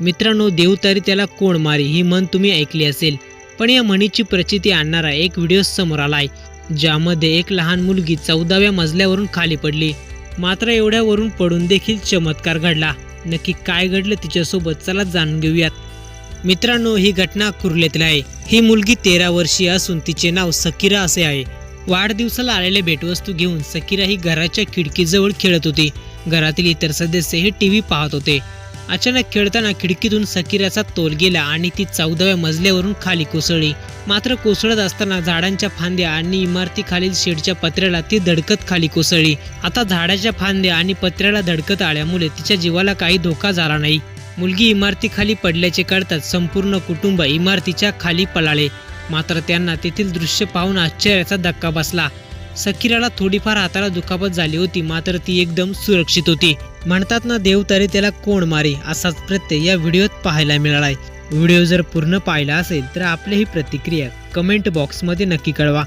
मित्रांनो देव तरी त्याला कोण मारी ही म्हण तुम्ही ऐकली असेल. पण या म्हणीची प्रचिती आणणारा एक व्हिडिओ समोर आलाय ज्यामध्ये एक लहान मुलगी चौदाव्या मजल्यावरून खाली पडली. मात्र एवढ्यावरून पडून देखील चमत्कार घडला. नक्की काय घडलं तिच्यासोबत चला जाणून घेऊयात. मित्रांनो ही घटना कुर्लेतील आहे. ही मुलगी तेरा वर्षीय असून तिचे नाव सकिरा असे आहे. वाढदिवसाला आलेले भेटवस्तू घेऊन सकिरा ही घराच्या खिडकीजवळ खेळत होती. घरातील इतर सदस्य हे टीव्ही पाहत होते. अचानक खेळताना खिडकीतून सकिराचा तोल गेला आणि ती चौदाव्या मजल्यावरून खाली कोसळली. मात्र कोसळत असताना झाडांच्या फांद्या आणि इमारतीखालील शेडच्या पत्र्याला ती धडकत खाली कोसळली. आता झाडाच्या फांद्या आणि पत्र्याला धडकत आल्यामुळे तिच्या जीवाला काही धोका झाला नाही. मुलगी इमारतीखाली पडल्याचे कळताच संपूर्ण कुटुंब इमारतीच्या खाली पळाले. मात्र त्यांना तेथील दृश्य पाहून आश्चर्याचा धक्का बसला. सकिराला थोडीफार हाताला दुखापत झाली होती मात्र ती एकदम सुरक्षित होती. म्हणतात ना देव तरी त्याला कोण मारे? असाच प्रत्यय या व्हिडिओत पाहायला मिळालाय. व्हिडिओ जर पूर्ण पाहिला असेल तर आपली ही प्रतिक्रिया कमेंट बॉक्समध्ये नक्की कळवा.